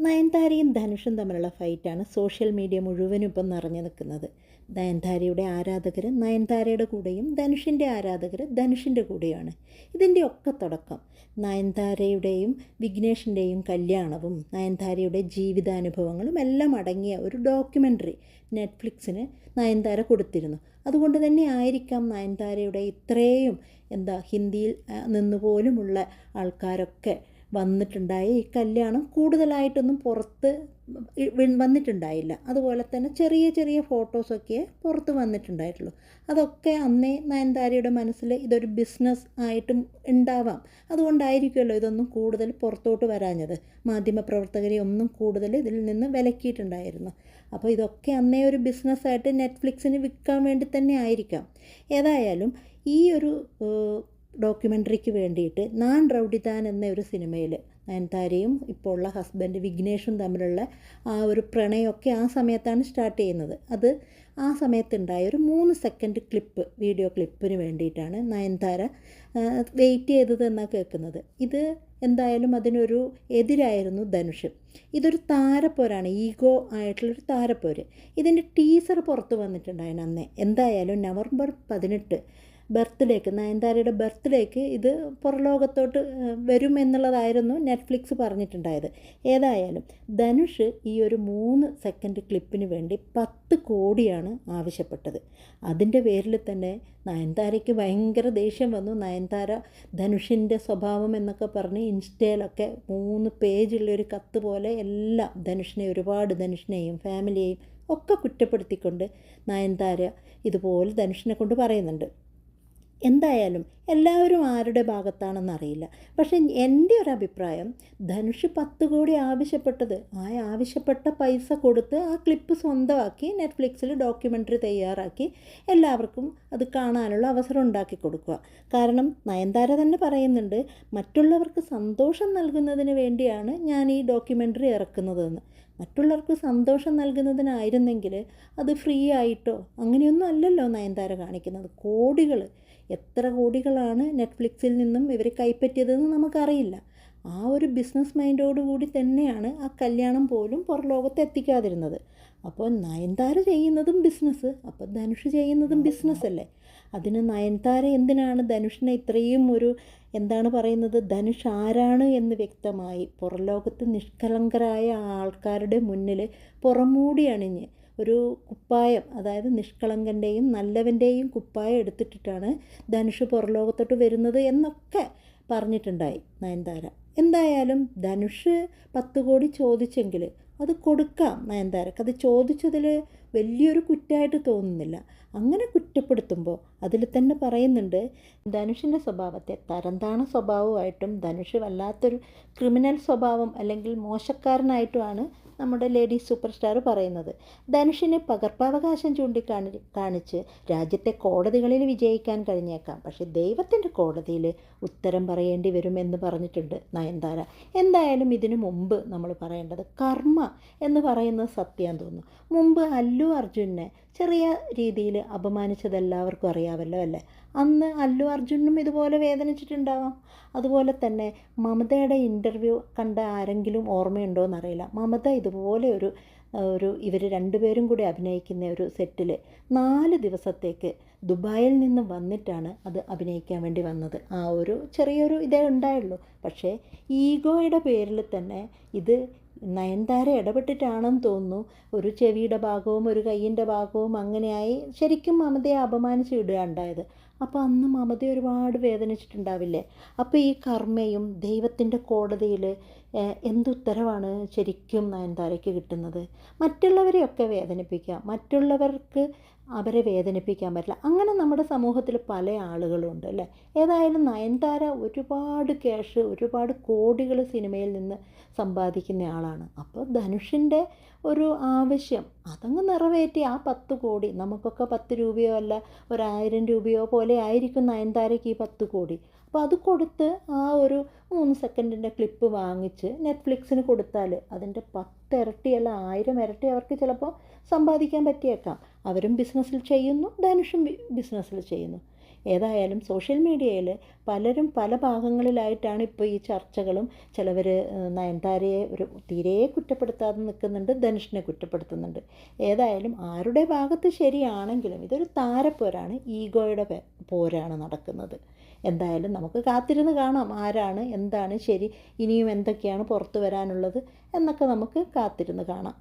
നയൻതാരയും ധനുഷും തമ്മിലുള്ള ഫൈറ്റാണ് social media മുഴുവനും ഇപ്പം നിറഞ്ഞു നിൽക്കുന്നത്. നയൻതാരയുടെ ആരാധകർ നയൻതാരയുടെ കൂടെയും ധനുഷിന്റെ ആരാധകർ ധനുഷിന്റെ കൂടെയാണ്. ഇതിന്റെ ഒക്കെ തുടക്കം നയൻതാരയുടെയും വിഘ്നേഷിന്റെയും കല്യാണവും നയൻതാരയുടെ ജീവിതാനുഭവങ്ങളും എല്ലാം അടങ്ങിയ ഒരു ഡോക്യുമെന്ററി നെറ്റ്ഫ്ലിക്സിന് നയൻതാര കൊടുത്തിരുന്നു. അതുകൊണ്ട് തന്നെ ആയിരിക്കാം നയൻതാരയുടെ ഇത്രയും എന്താ ഹിന്ദിയിൽ നിന്നുപോലുമുള്ള ആൾക്കാരൊക്കെ വന്നിട്ടുണ്ടായ ഈ കല്യാണം കൂടുതലായിട്ടൊന്നും പുറത്ത് വന്നിട്ടുണ്ടായില്ല. അതുപോലെ തന്നെ ചെറിയ ചെറിയ ഫോട്ടോസൊക്കെ പുറത്ത് വന്നിട്ടുണ്ടായിട്ടുള്ളൂ. അതൊക്കെ അന്നേ നയൻതാരയുടെ മനസ്സിൽ ഇതൊരു ബിസിനസ് ആയിട്ടും ഉണ്ടാവാം. അതുകൊണ്ടായിരിക്കുമല്ലോ ഇതൊന്നും കൂടുതൽ പുറത്തോട്ട് വരാഞ്ഞത്. മാധ്യമപ്രവർത്തകരെ ഒന്നും കൂടുതൽ ഇതിൽ നിന്ന് വിലക്കിയിട്ടുണ്ടായിരുന്നു. അപ്പോൾ ഇതൊക്കെ അന്നേ ഒരു ബിസിനസ്സായിട്ട് നെറ്റ്ഫ്ലിക്സിന് വിൽക്കാൻ വേണ്ടി തന്നെ ആയിരിക്കാം. ഏതായാലും ഈ ഒരു ഡോക്യുമെന്ററിക്ക് വേണ്ടിയിട്ട് നാൻ റൗഡിതാൻ എന്ന ഒരു സിനിമയിൽ നയൻതാരയും ഇപ്പോൾ ഉള്ള ഹസ്ബൻഡ് വിഘ്നേഷും തമ്മിലുള്ള ആ ഒരു പ്രണയമൊക്കെ ആ സമയത്താണ് സ്റ്റാർട്ട് ചെയ്യുന്നത്. അത് ആ സമയത്തുണ്ടായ ഒരു മൂന്ന് സെക്കൻഡ് ക്ലിപ്പ് വീഡിയോ ക്ലിപ്പിന് വേണ്ടിയിട്ടാണ് നയൻതാര വെയിറ്റ് ചെയ്തത് എന്നാണ് കേൾക്കുന്നത്. ഇത് എന്തായാലും അതിനൊരു എതിരായിരുന്നു ധനുഷ്. ഇതൊരു താരപ്പോരാണ് ഈഗോ ആയിട്ടുള്ളൊരു താരപ്പോര്. ഇതിന്റെ ടീസർ പുറത്ത് വന്നിട്ടുണ്ടായിരുന്നു അന്നേ. എന്തായാലും നവംബർ പതിനെട്ട് ബർത്ത്ഡേക്ക് നയൻതാരയുടെ ബർത്ത്ഡേക്ക് ഇത് പുറലോകത്തോട്ട് വരും എന്നുള്ളതായിരുന്നു നെറ്റ്ഫ്ലിക്സ് പറഞ്ഞിട്ടുണ്ടായത്. ഏതായാലും ധനുഷ് ഈ ഒരു മൂന്ന് സെക്കൻഡ് ക്ലിപ്പിന് വേണ്ടി പത്ത് കോടിയാണ് ആവശ്യപ്പെട്ടത്. അതിന്റെ പേരിൽ തന്നെ നയൻതാരയ്ക്ക് ഭയങ്കര ദേഷ്യം വന്നു. നയൻതാര ധനുഷിന്റെ സ്വഭാവം എന്നൊക്കെ പറഞ്ഞ് ഇൻസ്റ്റയിലൊക്കെ മൂന്ന് പേജുള്ള ഒരു കത്ത് പോലെ എല്ലാം ധനുഷിനെ ഒരുപാട് ധനുഷിനെയും ഫാമിലിയെയും ഒക്കെ കുറ്റപ്പെടുത്തിക്കൊണ്ട് നയൻതാര ഇതുപോലെ ധനുഷിനെ കൊണ്ട് പറയുന്നുണ്ട്. എന്തായാലും എല്ലാവരും ആരുടെ ഭാഗത്താണെന്ന് അറിയില്ല. പക്ഷേ എന്റെ ഒരു അഭിപ്രായം ധനുഷ് പത്ത് കോടി ആവശ്യപ്പെട്ടത് ആ ആവശ്യപ്പെട്ട പൈസ കൊടുത്ത് ആ ക്ലിപ്പ് സ്വന്തമാക്കി നെറ്റ്ഫ്ലിക്സിൽ ഡോക്യുമെന്ററി തയ്യാറാക്കി എല്ലാവർക്കും അത് കാണാനുള്ള അവസരം ഉണ്ടാക്കി കൊടുക്കുക. കാരണം നയൻതാര തന്നെ പറയുന്നുണ്ട് മറ്റുള്ളവർക്ക് സന്തോഷം നൽകുന്നതിന് വേണ്ടിയാണ് ഞാൻ ഈ ഡോക്യുമെന്ററി ഇറക്കുന്നതെന്ന്. മറ്റുള്ളവർക്ക് സന്തോഷം നൽകുന്നതിനായിരുന്നെങ്കിൽ അത് ഫ്രീ ആയിട്ടോ അങ്ങനെയൊന്നും അല്ലല്ലോ നയൻതാര കാണിക്കുന്നത്. കോടികൾ എത്ര കോടികളാണ് നെറ്റ്ഫ്ലിക്സിൽ നിന്നും ഇവർ കൈപ്പറ്റിയതെന്ന് നമുക്കറിയില്ല. ആ ഒരു ബിസിനസ് മൈൻഡോടുകൂടി തന്നെയാണ് ആ കല്യാണം പോലും പുറലോകത്ത് എത്തിക്കാതിരുന്നത്. അപ്പോൾ നയൻതാര ചെയ്യുന്നതും ബിസിനസ് അപ്പോൾ ധനുഷ് ചെയ്യുന്നതും ബിസിനസ് അല്ലേ? അതിന് നയൻതാര എന്തിനാണ് ധനുഷിനെ ഇത്രയും ഒരു എന്താണ് പറയുന്നത് ധനുഷ് ആരാണ് എന്ന് വ്യക്തമായി പുറലോകത്ത് നിഷ്കളങ്കരായ ആൾക്കാരുടെ മുന്നിൽ പുറമൂടി അണിഞ്ഞ് ഒരു കുപ്പായം അതായത് നിഷ്കളങ്കന്റെയും നല്ലവന്റെയും കുപ്പായം എടുത്തിട്ടിട്ടാണ് ധനുഷ് പുറലോകത്തോട്ട് വരുന്നത് എന്നൊക്കെ പറഞ്ഞിട്ടുണ്ടായി നയൻതാര. എന്തായാലും ധനുഷ് പത്ത് കോടി ചോദിച്ചെങ്കിൽ അത് കൊടുക്കാം നയൻതാരക്ക്. അത് ചോദിച്ചതിൽ വലിയൊരു കുറ്റമായിട്ട് തോന്നുന്നില്ല. അങ്ങനെ കുറ്റപ്പെടുത്തുമ്പോൾ അതിൽ തന്നെ പറയുന്നുണ്ട് ധനുഷിന്റെ സ്വഭാവത്തെ തരംതാണ സ്വഭാവമായിട്ടും ധനുഷ് വല്ലാത്തൊരു ക്രിമിനൽ സ്വഭാവം അല്ലെങ്കിൽ മോശക്കാരനായിട്ടുമാണ് നമ്മുടെ ലേഡി സൂപ്പർ സ്റ്റാർ പറയുന്നത്. ധനുഷിന് പകർപ്പവകാശം ചൂണ്ടിക്കാണി കാണിച്ച് രാജ്യത്തെ കോടതികളിൽ വിജയിക്കാൻ കഴിഞ്ഞേക്കാം. പക്ഷേ ദൈവത്തിന്റെ കോടതിയിൽ ഉത്തരം പറയേണ്ടി വരുമെന്ന് പറഞ്ഞിട്ടുണ്ട് നയൻതാര. എന്തായാലും ഇതിനു മുമ്പ് നമ്മൾ പറയേണ്ടത് കർമ്മ എന്ന് പറയുന്നത് സത്യം തോന്നുന്നു. മുമ്പ് അല്ലു അർജുനെ ചെറിയ രീതിയിൽ അപമാനിച്ചത് എല്ലാവർക്കും അറിയാമല്ലോ അല്ലേ? അന്ന് അല്ലു അർജുനും ഇതുപോലെ വേദനിച്ചിട്ടുണ്ടാവാം. അതുപോലെ തന്നെ മമതയുടെ ഇന്റർവ്യൂ കണ്ട ആരെങ്കിലും ഓർമ്മയുണ്ടോ എന്നറിയില്ല. മമത ഇതുപോലെ ഒരു ഒരു ഇവർ രണ്ടുപേരും കൂടി അഭിനയിക്കുന്ന ഒരു സെറ്റിൽ നാല് ദിവസത്തേക്ക് ദുബായിൽ നിന്ന് വന്നിട്ടാണ് അത് അഭിനയിക്കാൻ വേണ്ടി വന്നത്. ആ ഒരു ചെറിയൊരു ഇതേ ഉണ്ടായുള്ളൂ. പക്ഷേ ഈഗോയുടെ പേരിൽ തന്നെ ഇത് നയൻതാര ഇടപെട്ടിട്ടാണെന്ന് തോന്നുന്നു. ഒരു ചെവിയുടെ ഭാഗവും ഒരു കയ്യിന്റെ ഭാഗവും അങ്ങനെയായി ശരിക്കും മമതയെ അപമാനിച്ച് ഇടുക ഉണ്ടായത് അപ്പോൾ അന്ന് മമത ഒരുപാട് വേദനിച്ചിട്ടുണ്ടാവില്ലേ? അപ്പോൾ ഈ കർമ്മയും ദൈവത്തിന്റെ കോടതിയിൽ എന്തുത്തരവാണ് ശരിക്കും നയൻതാരയ്ക്ക് കിട്ടുന്നത്? മറ്റുള്ളവരെയൊക്കെ വേദനിപ്പിക്കാം. മറ്റുള്ളവർക്ക് അവരെ വേദനിപ്പിക്കാൻ പറ്റില്ല. അങ്ങനെ നമ്മുടെ സമൂഹത്തിൽ പല ആളുകളുണ്ട് അല്ലേ? ഏതായാലും നയൻതാര ഒരുപാട് ക്യാഷ് ഒരുപാട് കോടികൾ സിനിമയിൽ നിന്ന് സമ്പാദിക്കുന്ന ആളാണ്. അപ്പോൾ ധനുഷിന്റെ ഒരു ആവശ്യം അതങ്ങ് നിറവേറ്റി ആ പത്ത് കോടി നമുക്കൊക്കെ പത്ത് രൂപയോ അല്ല ഒരായിരം രൂപയോ പോലെ ആയിരിക്കും നയൻതാരയ്ക്ക് ഈ പത്ത് കോടി. അപ്പോൾ അത് കൊടുത്ത് ആ ഒരു മൂന്ന് സെക്കൻഡിന്റെ ക്ലിപ്പ് വാങ്ങിച്ച് നെറ്റ്ഫ്ലിക്സിന് കൊടുത്താൽ അതിന്റെ പത്ത് ഇരട്ടി അല്ല ആയിരം ഇരട്ടി അവർക്ക് ചിലപ്പോൾ സമ്പാദിക്കാൻ പറ്റിയേക്കാം. അവരും ബിസിനസ്സിൽ ചെയ്യുന്നു ധനുഷും ബിസിനസ്സിൽ ചെയ്യുന്നു. ഏതായാലും സോഷ്യൽ മീഡിയയിൽ പലരും പല ഭാഗങ്ങളിലായിട്ടാണ് ഇപ്പോൾ ഈ ചർച്ചകളും ചിലവർ നയൻതാരയെ ഒരു തീരെ കുറ്റപ്പെടുത്താതെ നിൽക്കുന്നുണ്ട് ധനുഷിനെ കുറ്റപ്പെടുത്തുന്നുണ്ട്. ഏതായാലും ആരുടെ ഭാഗത്ത് ശരിയാണെങ്കിലും ഇതൊരു താരപ്പോരാണ് ഈഗോയുടെ പോരാണ് നടക്കുന്നത്. എന്തായാലും നമുക്ക് കാത്തിരുന്ന് കാണാം ആരാണ് എന്താണ് ശരി ഇനിയും എന്തൊക്കെയാണ് പുറത്തു വരാനുള്ളത് എന്നൊക്കെ നമുക്ക് കാത്തിരുന്ന് കാണാം.